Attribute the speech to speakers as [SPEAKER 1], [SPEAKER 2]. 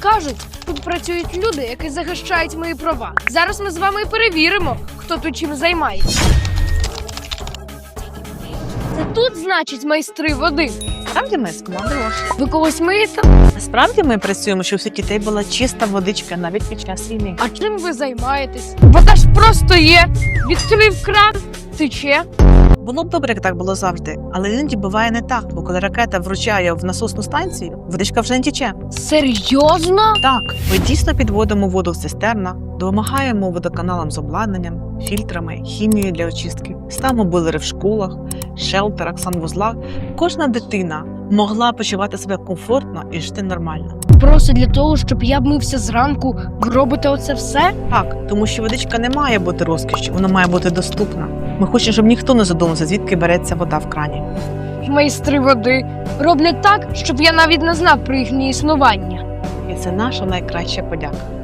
[SPEAKER 1] Кажуть, тут працюють люди, які захищають мої права. Зараз ми з вами і перевіримо, хто тут чим займається. Це тут, значить, майстри води.
[SPEAKER 2] Справді ми з.
[SPEAKER 1] Ви когось миєте?
[SPEAKER 2] Насправді ми працюємо, щоб у дітей була чиста водичка навіть під час війни.
[SPEAKER 1] А чим ви займаєтесь? Вода ж просто є. Відкрив кран, тече.
[SPEAKER 2] Було б добре, як так було завжди, але іноді буває не так, бо коли ракета вручає в насосну станцію, водичка вже не тече.
[SPEAKER 1] Серйозно?
[SPEAKER 2] Так, ми дійсно підводимо воду в цистерна, допомагаємо водоканалам з обладнанням, фільтрами, хімією для очистки, ставимо бойлери в школах, шелтерах, санвузлах. Кожна дитина могла почувати себе комфортно і жити нормально.
[SPEAKER 1] Просто для того, щоб я мився зранку, ви робите оце все?
[SPEAKER 2] Так, тому що водичка не має бути розкішю, вона має бути доступна. Ми хочемо, щоб ніхто не задумався, звідки береться вода в крані.
[SPEAKER 1] Майстри води роблять так, щоб я навіть не знав про їхнє існування.
[SPEAKER 2] І це наша найкраща подяка.